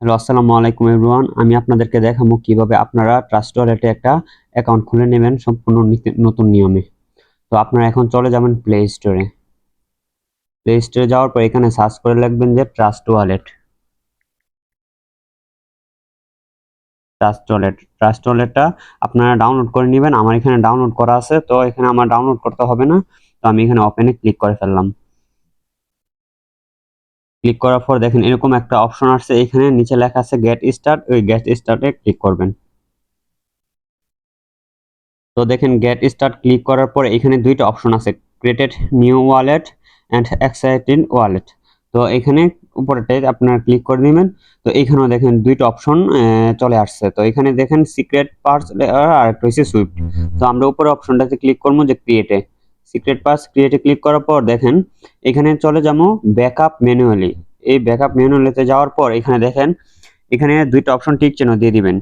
Hello, আসসালামু আলাইকুম everyone. আমি আপনাদেরকে দেখাবো কীভাবে আপনারা ট্রাস্ট ওয়ালেটে একটা অ্যাকাউন্ট খুলে নেবেন সম্পূর্ণ নীতি- নতুন নিয়মে। তো আপনারা এখন চলে যাবেন প্লে স্টোরে প্লে স্টোরে যাওয়ার পর এখানে সার্চ করে লিখবেন যে trust wallet trust wallet trust ওয়ালেটটা আপনারা ডাউনলোড করে নেবেন। আমার এখানে ডাউনলোড করা আছে, তো এখানে আমার ডাউনলোড করতে হবে না। তো আমি এখানে ওপেনে ক্লিক করে ফেললাম। ক্লিক করার পর দেখেন এরকম একটা অপশন আসছে। এখানে নিচে লেখা আছে গেট স্টার্ট ওই গেট স্টার্টে ক্লিক করবেন। তো দেখেন গেট স্টার্ট ক্লিক করার পর এখানে দুইটা অপশন আছে created new wallet and exciting wallet তো এখানে উপরেটাই আপনারা ক্লিক করে নেবেন। তো এখানেও দেখেন দুইটা অপশন চলে আসছে। তো এখানে দেখেন সিক্রেট পার্টস আর একটা হচ্ছে সুইফট তো আমরা উপরে অপশনটাতে ক্লিক করব যে ক্রিয়েটে সিক্রেট পার্টস ক্রিয়েটে ক্লিক করার পর দেখেন, এখানে চলে যাব ব্যাকআপ ম্যানুয়ালি এই ব্যাকআপ ম্যানুয়ালিতে যাওয়ার পর এখানে দেখেন, এখানে দুইটা অপশন টিক চিহ্ন দিয়ে দিবেন।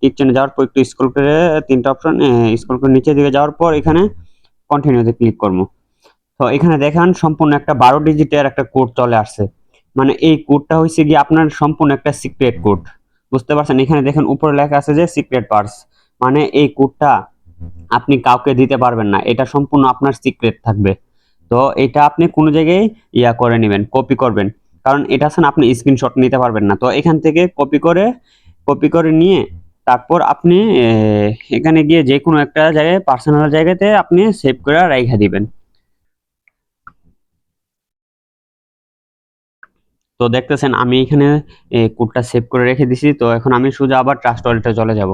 টিক চিহ্ন যাওয়ার পর একটু স্ক্রল করে তিনটা অপশন স্ক্রল করে নিচের দিকে যাওয়ার পর এখানে কন্টিনিউতে ক্লিক করব। তো এখানে দেখেন, সম্পূর্ণ একটা বারো ডিজিটের একটা কোড চলে আসছে। মানে এই কোডটা হয়েছে গিয়ে আপনার সম্পূর্ণ একটা সিক্রেট কোড বুঝতে পারছেন? এখানে দেখেন, উপরে লেখা আছে যে সিক্রেট পার্স মানে এই কোডটা আপনি কাউকে দিতে পারবেন না। এটা সম্পূর্ণ আপনার সিক্রেট থাকবে। তো এটা আপনি কোনো জায়গায় ইয়া করে নেবেন কপি করবেন। কারণ এটা আছে না আপনি স্ক্রিনশট নিতে পারবেন না। তো এখান থেকে কপি করে কপি করে নিয়ে তারপর আপনি এখানে গিয়ে যে কোনো একটা জায়গায় পার্সোনাল জায়গাতে আপনি সেভ করে রেখে দিবেন। তো দেখতেছেন আমি এখানে কোডটা সেভ করে রেখে দিছি। তো এখন আমি সোজা আবার ট্রাস্ট ওয়ালেটে চলে যাব।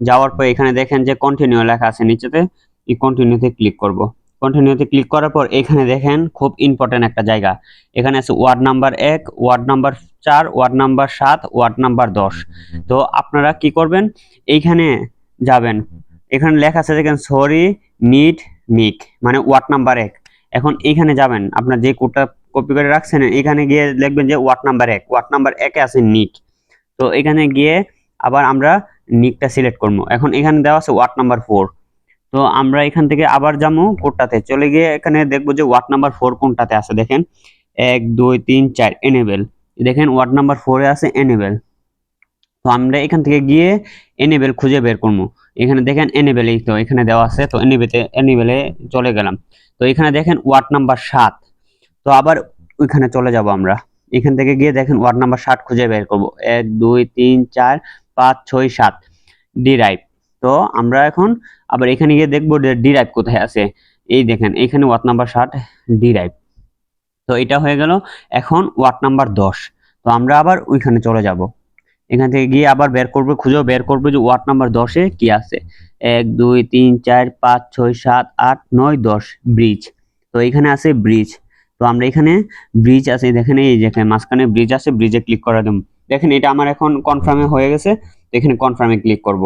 যাওয়ার পর এখানে দেখেন যে কন্টিনিউ লেখা আছে নিচেতে, এই কন্টিনিউতে ক্লিক করব। কন্টিনিউতে ক্লিক করার পর এখানে দেখেন খুব ইম্পর্টেন্ট একটা জায়গা। এখানে আছে ওয়ার্ড নাম্বার এক ওয়ার্ড নাম্বার চার ওয়ার্ড নাম্বার সাত ওয়ার্ড নাম্বার দশ। তো আপনারা কি করবেন? এইখানে যাবেন। এখানে লেখা আছে দেখেন সরি নিড মিক মানে ওয়ার্ড নাম্বার এক। এখন এইখানে যাবেন। আপনার যে কোডটা কপি করে রাখছেন, এখানে গিয়ে লিখবেন যে ওয়ার্ড নাম্বার এক। ওয়ার্ড নাম্বার একে আছে নিক তো এখানে গিয়ে আবার আমরা নিকটা সিলেক্ট করব। এখন এখানে দেওয়া আছে ওয়ার্ড নাম্বার ফোর তো আমরা এখান থেকে আবার যাব কোডটাতে। চলে গিয়ে এখানে দেখব যে ওয়ার্ড নাম্বার ফোর কোনটাতে আছে। দেখেন, এক, দুই, তিন, চার এনেবেল দেখেন ওয়ার্ড নাম্বার ফোরে আছে এনেবেল তো আমরা এখান থেকে গিয়ে এনেবেল খুঁজে বের করব। এখানে দেখেন এনেবেল এই তো এখানে দেওয়া আছে। তো এনেবেতে এনেবেলে চলে গেলাম। তো এখানে দেখেন ওয়ার্ড নাম্বার সাত। তো আবার ওইখানে চলে যাব আমরা। এখান থেকে গিয়ে দেখেন ওয়ার্ড নাম্বার ষাট খুঁজে বের করব। এক, দুই, তিন, চার পাঁচ, ছয়, সাত ডিরাইভ তো আমরা এখন আবার এখানে গিয়ে দেখব ডিরাইভ কোথায় আছে। এই দেখেন, এখানে ওয়ার্ড নাম্বার ষাট ডিরাইভ তো এটা হয়ে গেল এখন ওয়ার্ড নাম্বার দশ। তো আমরা আবার ওইখানে চলে যাব। এখান থেকে গিয়ে আবার বের করব, খুঁজেও বের করব যে ওয়ার্ড নাম্বার দশে কি আছে। এক, দুই, তিন, চার, পাঁচ, ছয়, সাত, আট, নয়, দশ ব্রিজ তো এখানে আছে ব্রিজ তো আমরা এখানে ব্রিজ আছে, দেখেন এই যেখানে মাঝখানে ব্রিজ আছে ব্রিজে ক্লিক করে দেব দেখেন, এটা আমার এখন কনফার্মে হয়ে গেছে। এখানে কনফার্মে ক্লিক করব।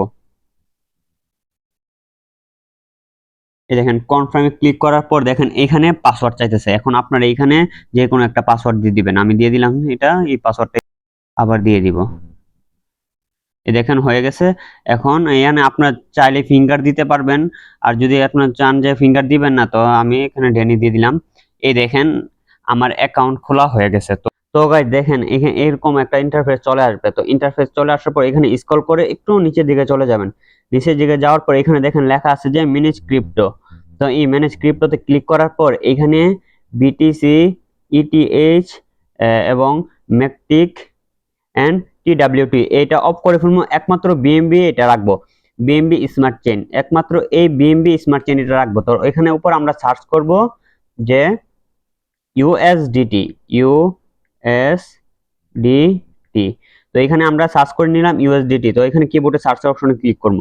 এই দেখেন কনফার্মে ক্লিক করার পর দেখেন, এখানে পাসওয়ার্ড চাইতেছে। এখন আপনারা এখানে যে কোনো একটা পাসওয়ার্ড দিয়ে দিবেন। আমি দিয়ে দিলাম এটা, এই পাসওয়ার্ডটা আবার দিয়ে দিব। দেখেন, হয়ে গেছে। এখন এখানে আপনার চাইলে ফিঙ্গার দিতে পারবেন। আর যদি আপনার চান যে ফিঙ্গার দিবেন না, তো আমি এখানে ডেনি দিয়ে দিলাম। এই দেখেন, আমার অ্যাকাউন্ট খোলা হয়ে গেছে। তো তো গাইজ দেখেন এখানে এরকম একটা ইন্টারফেস চলে আসবে। তো ইন্টারফেস চলে আসার পর এখানে স্ক্রল করে একটু নিচের দিকে চলে যাবেন। নিচের দিকে যাওয়ার পর এখানে দেখেন লেখা আছে যে ম্যানেজ ক্রিপ্টো তো এই ম্যানেজ ক্রিপ্টোতে ক্লিক করার পর এখানে বিটিসি ইটিএইচ এবং ম্যাকটিক অ্যান্ড টিডাব্লিউটি এটা অফ করে ফেলব, একমাত্র বিএমবি এটা রাখব। বিএমবি স্মার্ট চেন একমাত্র এই বিএমবি স্মার্ট চেন এটা রাখব। তো এখানে উপর আমরা সার্চ করব যে ইউএসডিটি ইউএসডিটি তো এখানে আমরা সার্চ করে নিলাম ইউএসডিটি তো এখানে কিবোর্ডে সার্চ অপশনে ক্লিক করব।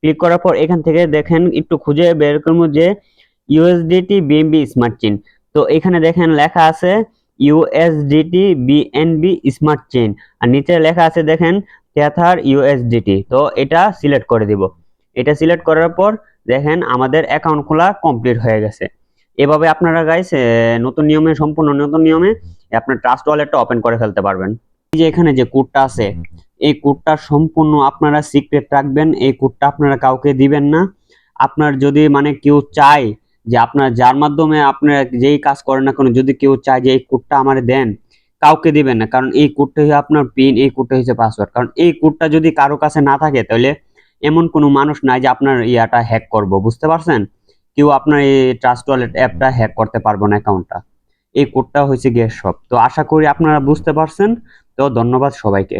ক্লিক করার পর এখান থেকে দেখেন, একটু খুঁজে বের করব যে ইউএসডিটি বিএমবি স্মার্ট চেইন তো এখানে দেখেন লেখা আছে ইউএসডিটি বিএনবি স্মার্ট চেইন আর নিচে লেখা আছে দেখেন ক্যাথার ইউএসডিটি তো এটা সিলেক্ট করে দিব। এটা সিলেক্ট করার পর দেখেন আমাদের অ্যাকাউন্ট খোলা কমপ্লিট হয়ে গেছে। এভাবে আপনারা গাইস নতুন নিয়মে সম্পূর্ণ নতুন নিয়মে আপনার ট্রাস্ট ওয়ালেটটা ওপেন করে ফেলতে পারবেন। এই যে এখানে যে কোডটা আছে এই কোডটা সম্পূর্ণ আপনারা সিক্রেট রাখবেন এই কোডটা আপনারা কাউকে দিবেন না। আপনার যদি মানে কেউ চায় যে আপনার যার মাধ্যমে আপনারা যেই কাজ করেন না কেন যদি কেউ চায় যে এই কোডটা আমার দেন কাউকে দিবেন না। কারণ এই কোডটা হচ্ছে আপনার পিন এই কোডটা হচ্ছে পাসওয়ার্ড কারণ এই কোডটা যদি কারও কাছে না থাকে তাহলে এমন কোনো মানুষ নাই যে আপনার ইয়াটা হ্যাক করব বুঝতে পারছেন? কেউ আপনার এই ট্রাস্ট ওয়ালেট অ্যাপটা হ্যাক করতে পারব না অ্যাকাউন্টটা এই কোডটা হয়েছে গ্যাস সব। তো আশা করি আপনারা বুঝতে পারছেন। তো ধন্যবাদ সবাইকে।